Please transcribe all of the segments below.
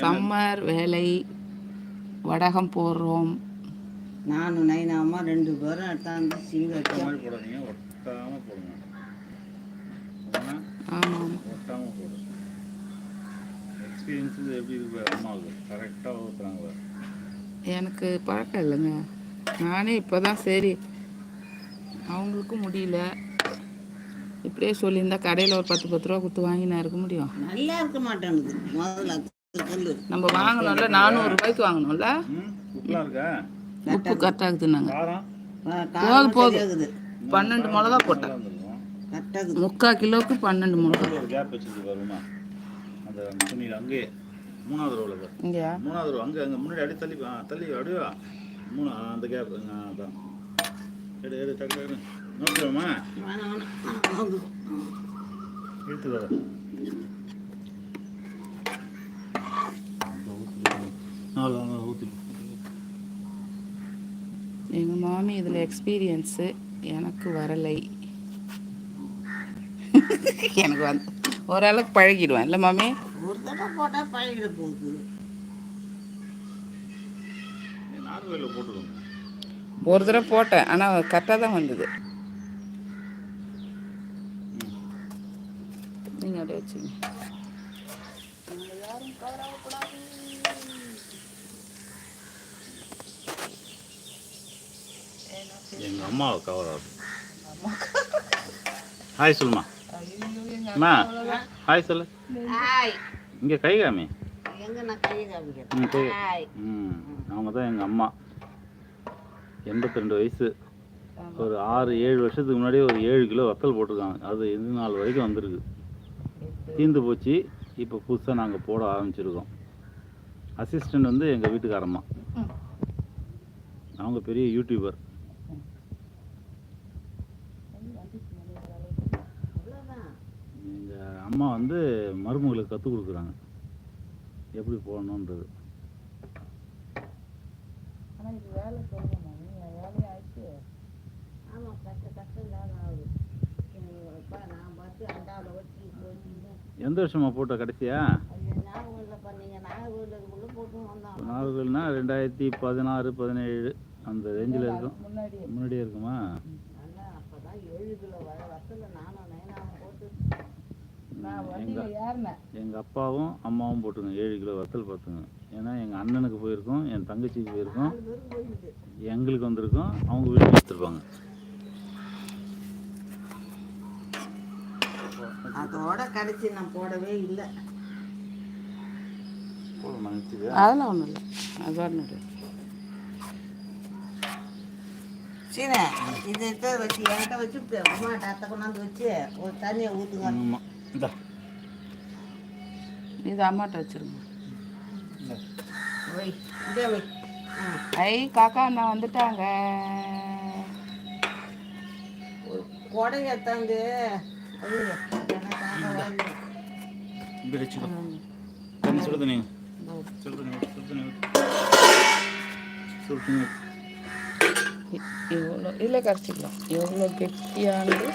Summer வேலை வடகம் போடுறோம். நானும் நைனாமா ரெண்டு பேரும் எடுத்தாந்து சீங்க ஆமாம் எனக்கு பழக்கம் இல்லைங்க. நானே இப்போ தான் சரி. அவங்களுக்கும் முடியல. இப்படியே சொல்லியிருந்தா கடையில் ஒரு பத்து பத்து ரூபா கொடுத்து வாங்கி நான் இருக்க முடியும். நல்லா இருக்க மாட்டேங்குது முதல்ல நம்ம வாங்கணும்ல நானூறு ரூபாய்க்கு வாங்கணும்ல ம் உப்புலாம் இருக்கா? உப்பு கரெக்டாக காரம்? போதும். சரியாகுது. பன்னெண்டு மிளகா போட்டேன். முக்கால் கிலோவுக்கு பன்னெண்டு மிளகா. ஒரு கேப் வச்சிருக்கு பாருமா. அந்த அந்த துணியில் அங்கேயே. மூணாவது ரோவில் மூணாவது ரோ அங்கே அங்கே முன்னாடி தள்ளி தள்ளி அப்படியே. மூணு அந்த கேப் அதான். எடு எடு டக்கு டக்கு நோக்கிடுவோமா வேணாம் வேணாம் வாங்கு. இழுத்து வர ஊற்றி எங்கள் மாமி இதில் எக்ஸ்பீரியன்ஸு எனக்கு வரலை. எனக்கு வந்து ஓரளவுக்கு பழகிடுவேன். இல்லை மாமி? ஒரு தடவை போட்டால் பழகிட போகுது. ஒரு தடவை போட்டேன். ஆனால் கரெக்டாக தான் வந்தது. நீங்கள் அப்படியே வச்சுங்க எங்கள் அம்மாவை கவர் ஆகுது ஹாய் சொல்லுமா அம்மா ஹாய் சொல்லு. இங்கே கை காமி. ம் அவங்க தான் எங்கள் அம்மா. எண்பத்தி ரெண்டு வயசு ஒரு ஆறு ஏழு வருஷத்துக்கு முன்னாடி ஒரு ஏழு கிலோ வத்தல் போட்டிருக்காங்க. அது இது நாள் வரைக்கும் வந்திருக்கு. தீர்ந்து போச்சு. இப்போ புதுசாக நாங்கள் போட ஆரம்பிச்சிருக்கோம். அசிஸ்டண்ட் வந்து எங்கள் வீட்டுக்காரம்மா. அவங்க பெரிய யூடியூபர் அவ்வளோதான் எங்கள் அம்மா வந்து மருமகளுக்கு கற்றுக் கொடுக்குறாங்க. எப்படி போச்சுன்னு எந்த வருஷமா போட்ட கடைசியா? நாகர்கள்னா ரெண்டாயிரத்தி பதினாறு பதினேழு அந்த ரேஞ்சில் இருக்கும். முன்னாடி முன்னாடியே. இருக்குமா நல்லா அப்போ தான் ஏழு கிலோ வர வசல நானும் நைனாவும் போட்டு ஏறினேன். எங்கள் அப்பாவும் அம்மாவும் போட்டுங்க ஏழு கிலோ வத்தல் பார்த்துங்க. ஏன்னா எங்கள் அண்ணனுக்கு போயிருக்கோம் என் தங்கச்சிக்கு போயிருக்கோம். எங்களுக்கு வந்திருக்கோம் அவங்க வீட்டுக்கு எடுத்துருப்பாங்க அதோட கடைசி நான் போடவே இல்லை. அதெல்லாம் ஒன்றும் இல்லை. அது ஒன்றும் சீனே இதை வச்சு என்கிட்ட வச்சு அம்மாட்ட அத்தை கொண்டாந்து வச்சு ஒரு தண்ணியை ஊற்றுங்க இந்தா. இது அம்மாட்ட வச்சிருங்க. இதே ஐ காக்கா அண்ணா வந்துட்டாங்க. தண்ணி ஊத்து. இவ்வளோ இல்லை கரைச்சிக்கலாம். எவ்வளோ கெட்டியானது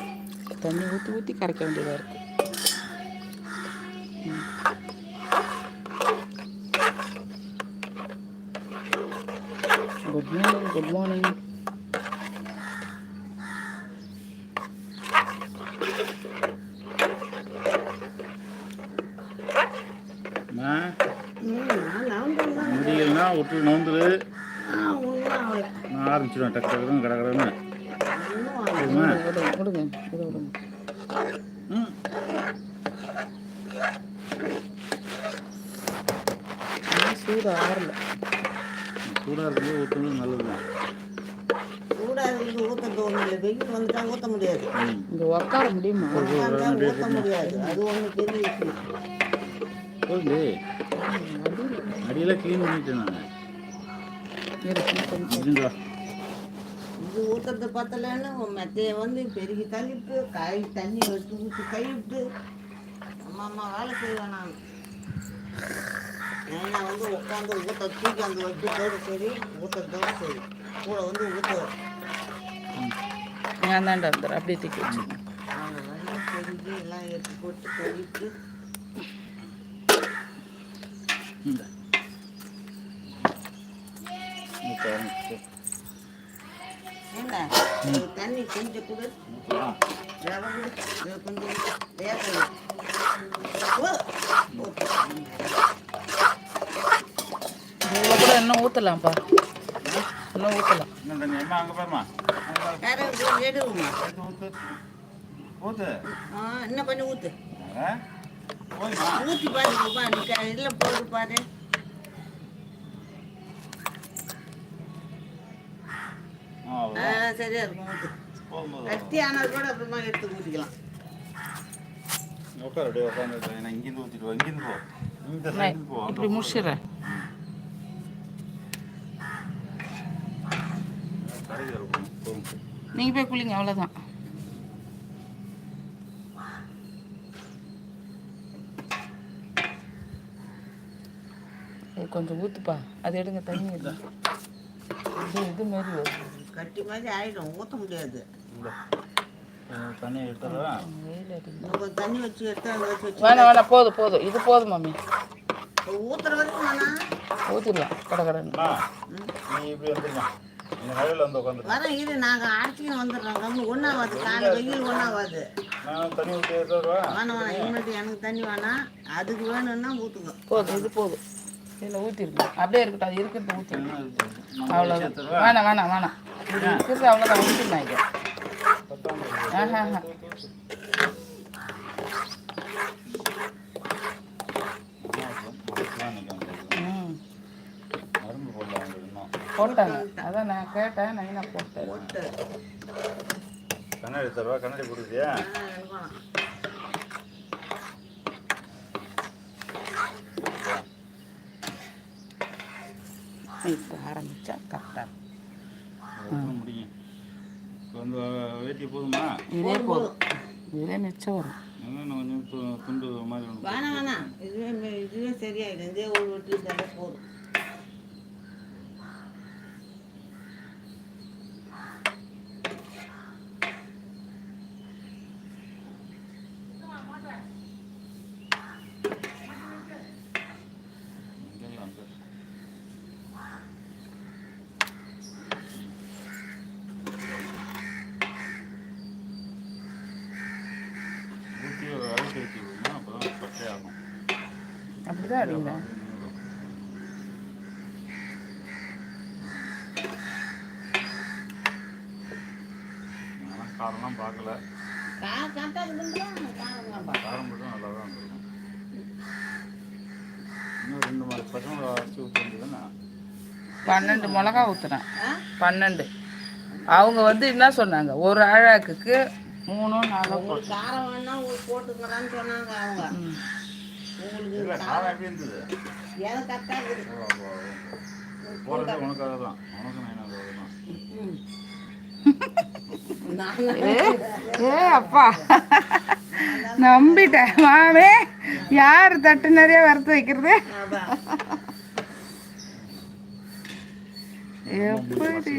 தண்ணி ஊற்றி ஊற்றி கரைக்க வேண்டியதாக இருக்குது. குட் மார்னிங் குட் மார்னிங் முடியலன்னா விட்டு நோந்துரு. நான் ஆரம்பிச்சிடுவேன் டக்கு டக்குன்னு கடை கடைன்னு. விடுங்க விடுங்க இதை விடுங்க ம் இன்னும் சூடு ஆறல சூடாக இருக்கும்போது ஊற்றுறது நல்லது தான் சூடாக இருந்து ஊற்ற தோணும் வந்துட்டா ஊற்ற முடியாது. இங்கே உட்கார முடியுமா? உட்காந்தா ஊற்ற முடியாது. அது ஒன்று பெரிய விஷயம் அடியெல்லாம் க்ளீன் நான். இது ஊற்றுறது பத்தலைன்னு மெத்தையை வந்து பெருகி தள்ளிட்டு காய் தண்ணி வச்சு ஊற்றி கைவிட்டு அம்மா அம்மா வேலை செய்வேன் நான். ஏன்னா வந்து உட்காந்து ஊற்ற தூக்கி அந்த வைக்கிறதோட சரி ஊற்றுறதோட சரி. கூட வந்து ஊற்றுவேன் நான் தாண்டா வந்துடுறேன் அப்படியே தூக்கி இது தண்ணி கொஞ்சம் கொடு. கொஞ்சம் கூட இன்னும் ஊற்றலாம்ப்பா இன்னும் ஊற்றலாம் அங்கே பாருமா கொஞ்சம் ஊத்து ஊத்து. ஆ இன்னும் கொஞ்சம் ஊற்று ஆ? போதுமா ஊற்றி பாருங்கப்பா நீ க- இதில் போட்டு பாரு. சரியா இருக்கும் கட்டி கூட அப்புறமா எடுத்து ஊற்றிக்கலாம் உட்கார் அப்படியே உட்காந்து நான் இங்கேருந்து ஊற்றிட்டு வா இங்கேருந்து போ. இந்த சைடு போ இப்படி. முடிச்சிடுறேன் கரைக்கு இருக்கும் நீங்கள் போய் குளிங்க அவ்வளோதான் கொஞ்சம் ஊற்றுப்பா அது எடுங்க தண்ணி இது இது மாரி கட்டி மாதிரி ஆயிடும் ஊற்ற முடியாது. தண்ணி தண்ணி வச்சு எடுத்து வேணாம் வேணாம் போதும் போதும். இது போதும் மம்மி ஊற்றுற வரைக்கும் ஊற்றிடலாம் கடை கடன் அம்மா நீ இப்படி வந்துருமா வரேன் இரு நாங்கள் அடிச்சுன்னு வந்துடுறோம். கம்மி ஒன்றாவது காலை வெயில் ஒன்றாவது வேணாம் வேணாம் இனிமேட்டு எனக்கு தண்ணி வேணாம் அதுக்கு வேணும்னா ஊற்றுங்க போதும் இது போதும். இதில் ஊற்றிருங்க அப்படியே இருக்கட்டும் அது இருக்கிறது ஊற்றிருங்க அவ்வளோதான் எடுத்துருவா வேணாம் வேணாம் வேணாம் இது இருக்கிறது அவ்வளோதான் ஊற்றிடலாம் இதை ஆஹா போட்டாங்க. அதான் நான் கேட்டேன் நான் என்ன போட்டேன். போட்டு கண்ணாடி தருவா? கண்ணாடி வேணாம். இப்போ ஆரம்பித்தா கரெக்டாக முடியும். வந்து வேட்டி போதுமா? இதே போதும். இதே மிச்சம் வரும். கொஞ்சம் துண்டு மாதிரி வேணாம் வேணாம். இதுவே இதுவே சரியாயிடும். இதே ஒரு வெட்டி போதும் இங்கெல்லாம் அங்கே ஊற்றி ஒரு அழுத்தி வச்சு விடணும் அப்போ தான் பச்சையாகும் காரம்லாம் பார்க்கல. காரம் தான் காரம் மட்டும் நல்லா தான் இருக்கும் இன்னும் ரெண்டு மாதிரி பசங்க அரைச்சி ஊற்ற வேண்டியதுன்னா பன்னெண்டு மிளகா ஊற்றுனேன் ஆ? பன்னெண்டு. அவங்க வந்து என்ன சொன்னாங்க? ஒரு அழகுக்கு மூணோ நாலோ காரம் வேணா போட்டுக்கலான்னு சொன்னாங்க அவங்க. உங்களுக்கு இல்லை காரம் எப்படி இருந்தது? எதை கரெக்டாக இருக்குது போகிறது உனக்காக தான் உனக்கு நான் தான் ம். நான் ஏ அப்பா. நம்பிட்டேன். மாமே யார் தட்டு நிறைய வறுத்து வைக்கிறது. எப்படி?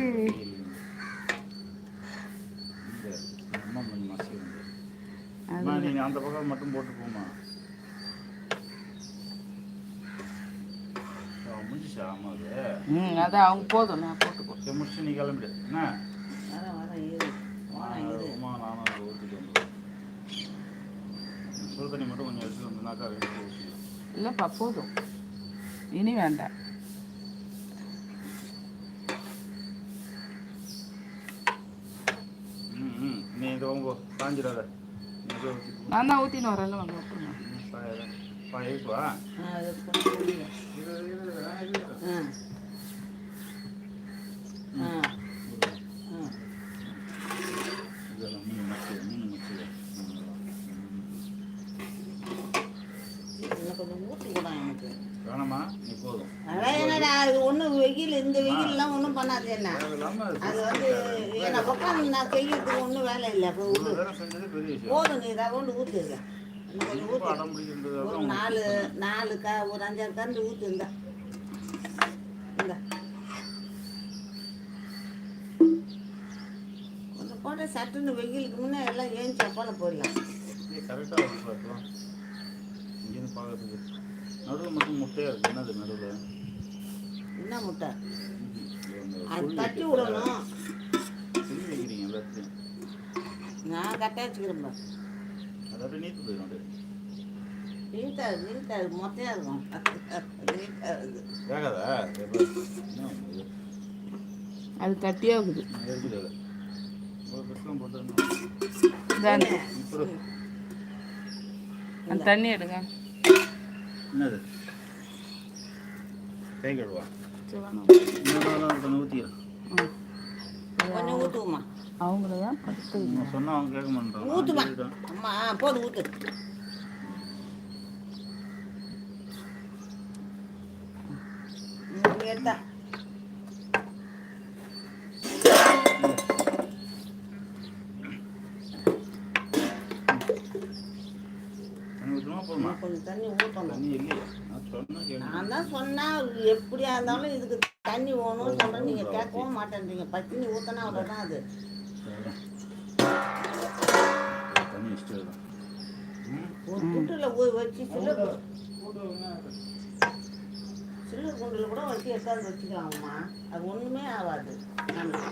நீங்கள் அந்த பக்கம் மட்டும் போட்டு போமா அது ம் அதான் அவங்க போதும் நான் சரி முடிச்சு நீ கிளம்பிடு. என்ன? அம்மா நானும் ஊற்றிட்டு வந்துடுறேன் சுடு தண்ணி மட்டும் கொஞ்சம் எடுத்துட்டு வந்தனாக்கா ரெண்டு இல்லைப்பா போதும். இனி வேண்டாம். நீ இது உங்க காஞ்சிடாத. நான் தான் ஊற்றின்னு வரேன்ல வாங்க விட்டுருங்க பா இருக்குவா ஆ, அது கொஞ்சம் குடிங்க. இது இது இது ஆ ஆ ஆ இதெல்லாம் மீன் மச்சி மீன் மச்சி இன்னும் கொஞ்சம் ஊற்றி கூட எனக்கு வேணாமா நீ போதும் அதான் என்னடா அது ஒன்றும் வெயில் இந்த வெயில்லாம் ஒன்றும் பண்ணாது என்ன அது வந்து என்னை உட்காந்து நான் செய்யறதுக்கு ஒன்றும் வேலை இல்லை. அப்போ போதும் நீ இதாக கொண்டு ஊற்றுங்க ஒரு நாலு நாலு க ஒரு அஞ்சாறு கரண்டு ஊற்று இந்த. இந்த கொஞ்சம் போட்டு சட்டுன்னு வெயிலுக்கு முன்னே எல்லாம் ஏஞ்சி அப்பால போயிடலாம். கரெக்டாக இங்கேருந்து பார்க்கறதுக்கு. நடுவில் மட்டும் முட்டையாக இருக்குது என்னது நடுவில்? என்ன முட்டை? அது தட்டி விடணும். வைக்கிறீங்க எல்லாத்தையும் நான் கரெக்டாக வச்சுக்கிறேன். அது அப்படியே நீத்து போயிடும் அப்படியே. நீட்டா நீட்டா மொட்டையாக இருக்கும்? அது கட்டியாக இருக்குது. இருக்குது அந்த தண்ணி எடுங்க. என்னது? கை கழுவா சரி, கொஞ்சம் ஊற்றுக்குமா அவங்கள ஏன் சொன்னா அவங்க கேட்க ஊற்றுமா அம்மா ஊற்று எடுத்தா தண்ணி தண்ணி ஊற்றணும் தண்ணி இல்லையா நான் தான் சொன்னேன் எப்படியா இருந்தாலும் இதுக்கு தண்ணி வேணும்னு சொல்கிறேன் நீங்கள் கேட்கவும் மாட்டேன்றீங்க. பத்தினி ஊற்றினா அவ்வளோதான் அது. ஒரு குண்டில் போய் வச்சு சில்லர் சில்லர் குண்டில் கூட வச்சு எடுத்தாந்து வச்சுக்கலாம்மா. அது ஒன்றுமே ஆகாது ஆமா.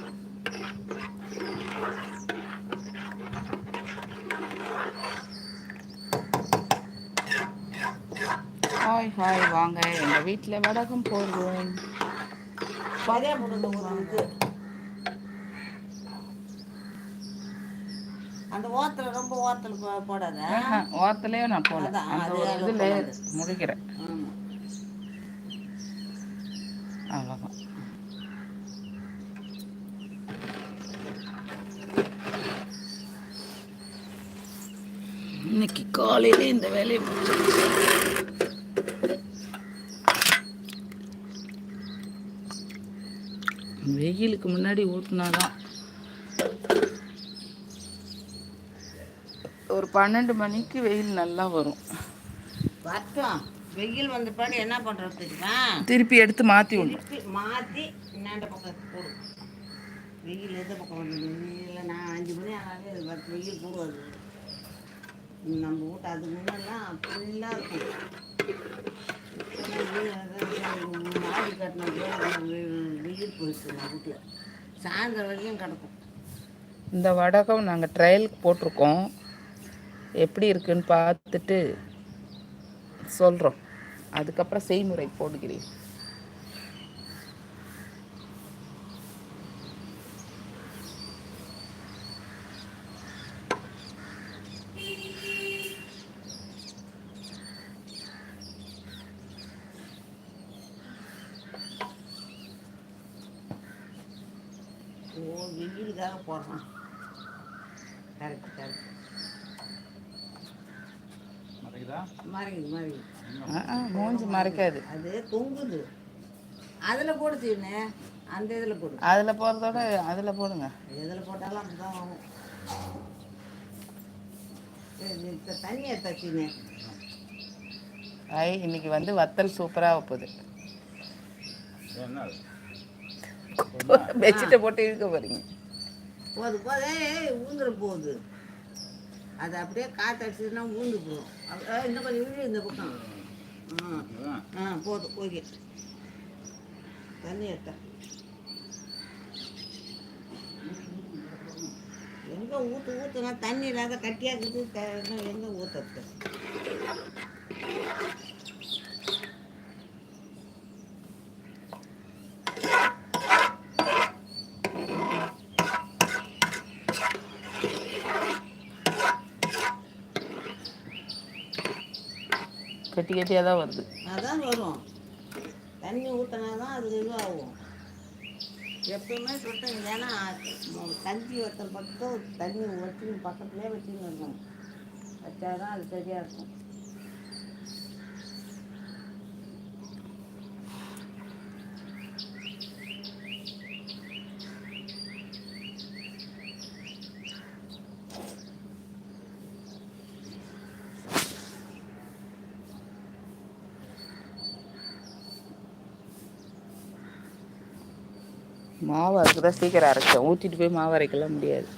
ஹாய் ஹாய் வாங்க. எங்கள் வீட்டில் வடகம் போடுவோம். அந்த ஓத்தில் ரொம்ப ஓத்தில் போடாத. ஓரத்துலேயே நான் அதான், அந்த இதில். முடிக்கிறேன். அவ்வளோதான் இன்னைக்கு காலையில இந்த வேலையை முடிச்சு வெயிலுக்கு முன்னாடி ஊற்றினாதான் ஒரு பன்னெண்டு மணிக்கு வெயில் நல்லா வரும். வரட்டும் வெயில் வந்த பிறகு என்ன பண்ணுறது தெரியுமா? திருப்பி எடுத்து மாற்றி விடணும் திருப்பி மாற்றி இன்னாண்ட பக்கம் போடும் வெயில் எந்த பக்கம் இல்லை நான் அஞ்சு மணி ஆனாலே அது வெயில் போடுவது நம்ம வீட்டு அதுக்கு முன்னெல்லாம் ஃபுல்லாக இருக்கும். மாடி கட்டின வெயில் போயிடுச்சு நம்ம வீட்டில். சாயந்தரம் வரைக்கும் கிடக்கும். இந்த வடகம் நாங்கள் ட்ரையலுக்கு போட்டிருக்கோம். எப்படி இருக்குன்னு பார்த்துட்டு சொல்கிறோம் அதுக்கப்புறம் செய்முறை போடுகிறேன் ஓ வெயிலுக்காக போடுறான் கரெக்ட் கரெக்ட் மறைக்குதா மறைக்குது மறைக்குது ஆ ஆ, மூஞ்சி மறைக்காது. அது தொங்குது. அதில் போடு சீனு. அந்த இதில் போடு. அதில் போகிறதோட அதில் போடுங்க. எதில் போட்டாலும் அப்படிதான் ஆகும். சரி, இந்த தண்ணியை தச்சினு ஐ இன்னைக்கு வந்து வத்தல் சூப்பராக போகுது. அது? பெட்ஷீட்டை போட்டு இழுக்க போகிறீங்க போது போதே. ஊந்துட போகுது அது அப்படியே காற்று அடிச்சதுன்னா ஊந்து போகும் இன்னும் கொஞ்சம் இந்த பக்கம். ஆ போதும் ஓகே தண்ணி எடுத்த. எங்கே ஊற்று ஊற்றுனா தண்ணி இல்லாத கட்டியாக்குது எங்கே ஊற்றுறது கட்டி கட்டியாக தான் வருது. அதான் வரும். தண்ணி ஊற்றினா தான் அது இதுவாகும். எப்பயுமே சுத்தம் ஏன்னா தஞ்சி ஒருத்தர் பக்கத்தில் தண்ணி வச்சு பக்கத்துலேயே வச்சுன்னு இருக்கணும் வச்சாதான் அது சரியாக இருக்கும். மாவு தான் சீக்கிரம் அரைச்சோம் ஊற்றிட்டு போய் மாவு அரைக்கலாம் முடியாது.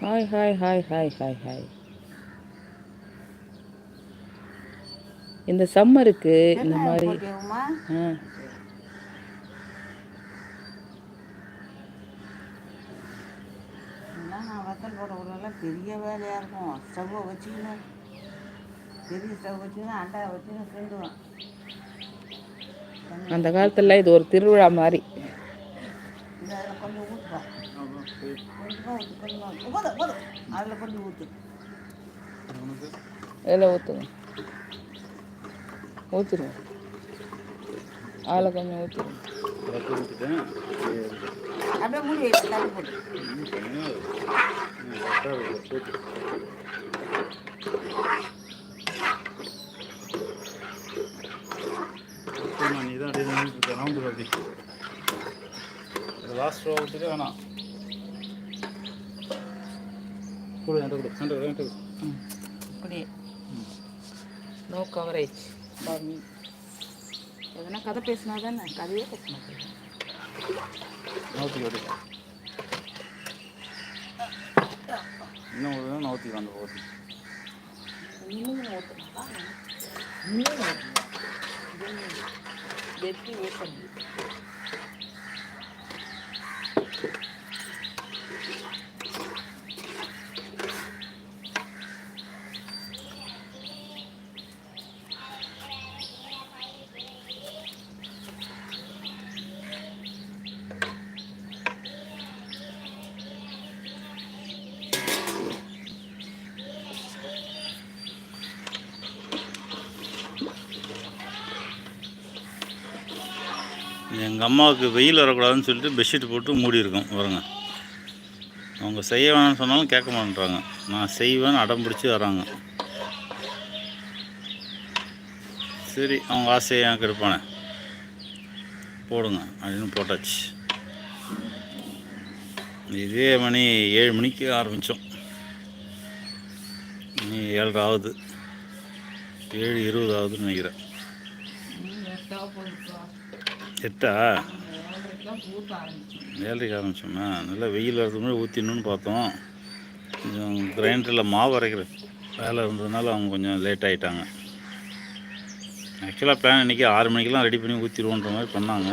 Hi hi hi hi hi hi இந்த சம்மருக்கு இந்த மாதிரி ஆ. வத்தல் போட விடலாம் பெரிய வேலையாக இருக்கும். ஸ்டவ்வை வச்சுக்கணும் பெரிய ஸ்டவ் வச்சுக்கணும் அண்டாவை வச்சுக்கணும் கிண்டுவேன். அந்த காலத்தில் இது ஒரு திருவிழா மாதிரி. இதில் ஊற்றுங்க ஊற்றுருங்க அதில் கொஞ்சம் ஊற்றுருங்க அப்படியே மூடி வைத்து தள்ளி போட்டு நீ தான் அப்படியே நவுந்து அப்படி லாஸ்ட் ரோ விட்டுட்டு வேணாம். கொடு. என்கிட்ட கொடு என்கிட்ட கொடு. என்கிட்ட கொடு இப்படி நோ கவரேஜ் எதனா கதை பேசினா தானே? கதையே பேச மாட்டேன் நவுத்தி கொடு இன்னும் ஒரு நவுத்தி வந்து போகுது. இன்னும் ஊற்றணும் இன்னும் வெட்டி ஊற்றணும் எங்கள் அம்மாவுக்கு வெயில் வரக்கூடாதுன்னு சொல்லிட்டு பெட்ஷீட் போட்டு மூடி இருக்கோம் அவங்க செய்ய வேணாம்னு சொன்னாலும் கேட்க மாட்டேறாங்க நான் செய்வேன்னு அடம் பிடிச்சி வராங்க. சரி அவங்க ஆசையை எனக்கு எடுப்பானே. போடுங்க. அப்படின்னு போட்டாச்சு. இதே மணி ஏழு மணிக்கு ஆரம்பித்தோம் நீ ஏழரை ஆகுது. ஏழு இருபது ஆகுதுன்னு நினைக்கிறேன். எட்டா? ஊற்ற ஏழரைக்கு ஆரம்பிச்சோம்னா நல்லா வெயில் வரது முன்னாடி ஊற்றிடணும்னு பார்த்தோம். கொஞ்சம் கிரைண்டரில் மாவு அரைக்கிற வேலை இருந்ததுனால அவங்க கொஞ்சம் லேட் ஆகிட்டாங்க ஆக்சுவலாக பிளான் இன்றைக்கி ஆறு மணிக்கெல்லாம் ரெடி பண்ணி ஊற்றிடுவோன்ற மாதிரி பண்ணாங்க.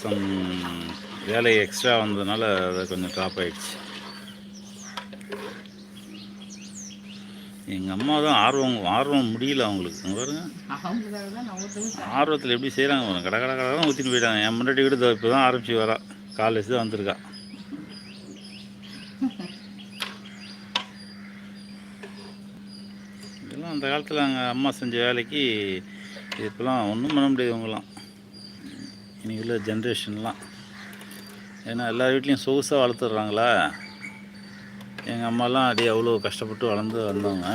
சம் வேலை எக்ஸ்ட்ரா வந்ததுனால அதை கொஞ்சம் ட்ராப் ஆகிடுச்சு எங்கள் அம்மா தான் ஆர்வம் ஆர்வம் முடியல அவங்களுக்கு. பாருங்க. ஆர்வத்தில் எப்படி செய்கிறாங்க பாருங்க. கடை கடை கடை தான் ஊற்றிட்டு போயிட்டாங்க. என் முன்னாடி கூட இப்போ தான் ஆரம்பிச்சு வரா. காலேஜ் தான் வந்திருக்கா. இதெல்லாம் அந்த காலத்தில் அங்கே அம்மா செஞ்ச வேலைக்கு இப்போலாம் ஒன்றும் பண்ண முடியாது இவங்களாம் இன்றைக்கி உள்ள ஜென்ரேஷன்லாம் ஏன்னா எல்லா வீட்லேயும் சொகுசாக வளர்த்துட்றாங்களா எங்கள் அம்மாலாம் அப்படியே அவ்வளோ கஷ்டப்பட்டு வளர்ந்து வந்தவங்க.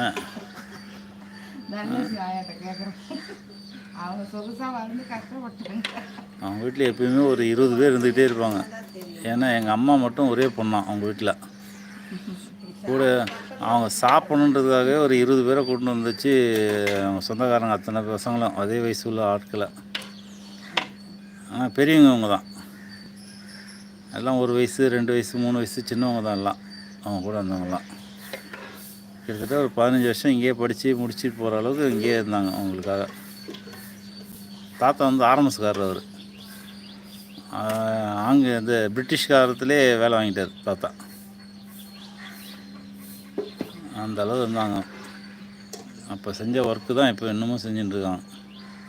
அவங்க வீட்டில் எப்பயுமே ஒரு இருபது பேர் இருந்துக்கிட்டே இருப்பாங்க. ஏன்னா எங்கள் அம்மா மட்டும் ஒரே பொண்ணாம் அவங்க வீட்டில் கூட அவங்க சாப்பிடணுன்றதுக்காகவே ஒரு இருபது பேரை கூட்டின்னு வந்துச்சு அவங்க சொந்தக்காரங்க அத்தனை பசங்களும் அதே வயசு உள்ள ஆட்களை. ஆனால் பெரியவங்க அவங்க தான். எல்லாம் ஒரு வயசு ரெண்டு வயசு மூணு வயசு சின்னவங்க தான் எல்லாம். அவங்க கூட இருந்தவங்கலாம் கிட்டத்தட்ட ஒரு பதினஞ்சு வருஷம் இங்கேயே படித்து முடிச்சுட்டு போகிற அளவுக்கு இங்கேயே இருந்தாங்க அவங்களுக்காக. தாத்தா வந்து ஆரம்பஸ்காரர் அவர். அங்கே இந்த பிரிட்டிஷ் காலத்திலே வேலை வாங்கிட்டார் தாத்தா. அந்த அளவு இருந்தாங்க. அப்போ செஞ்ச ஒர்க்கு தான் இப்போ இன்னமும் செஞ்சுட்டு இருக்காங்க.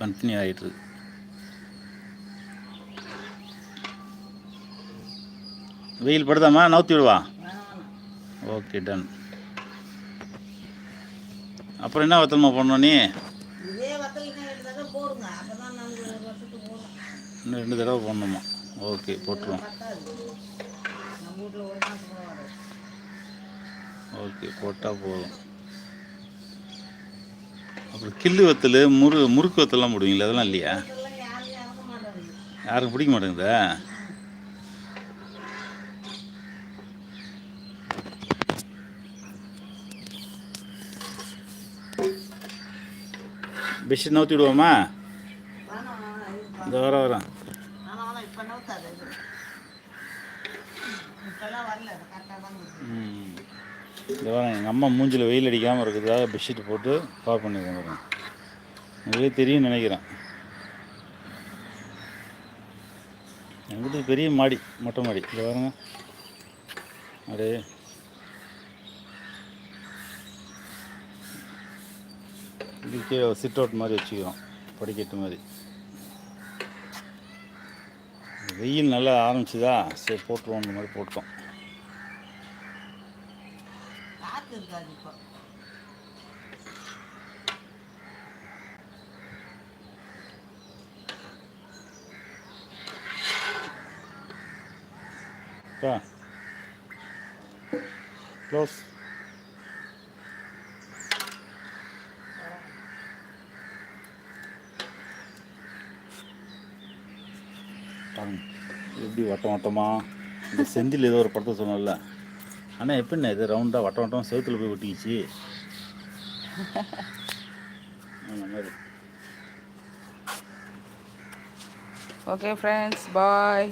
கண்டினியூ ஆகிட்டுருக்கு வெயில் படுதாம்மா? நவுத்தி விடுவா? ஓகே டன் அப்புறம் என்ன வத்தலமா பண்ணோம் நீ? இன்னும் ரெண்டு தடவை பண்ணணுமா ஓகே போட்டுருவோம். ஓகே போட்டால் போதும். அப்புறம் கில்லு வத்தல் முரு முறுக்கு வத்தல்லாம் போடுவீங்களா அதெல்லாம் இல்லையா? யாருக்கும் பிடிக்க மாட்டேங்குதா? பெட்ஷீட் நவுத்தி விடுவோமா இந்த வர வரேன் இந்த வரேன் எங்கள் அம்மா மூஞ்சில் வெயில் அடிக்காமல் இருக்கிறதுக்காக பெட்ஷீட் போட்டு கவர் பண்ணியிருக்கேன் பாருங்க. உங்களுக்கே தெரியும்னு நினைக்கிறேன். எங்கிட்ட பெரிய மாடி மொட்டை மாடி. இதை வரங்க அப்படியே இதுக்கே சிட் அவுட் மாதிரி வச்சுக்கிறோம். படிக்கட்டு மாதிரி. வெயில் நல்லா ஆரம்பிச்சுதா? சரி போட்டுருவோம் இந்த மாதிரி போட்டோம் க்ளோஸ் பாருங்க எப்படி வட்டம் வட்டமாக இந்த செந்தில் ஏதோ ஒரு படத்தை சொன்னல ஆனால் எப்படிண்ணே இது ரவுண்டாக வட்டம் வட்டம் செவத்தில் போய் ஒட்டிக்கிச்சு? அந்த மாதிரி. Okay friends bye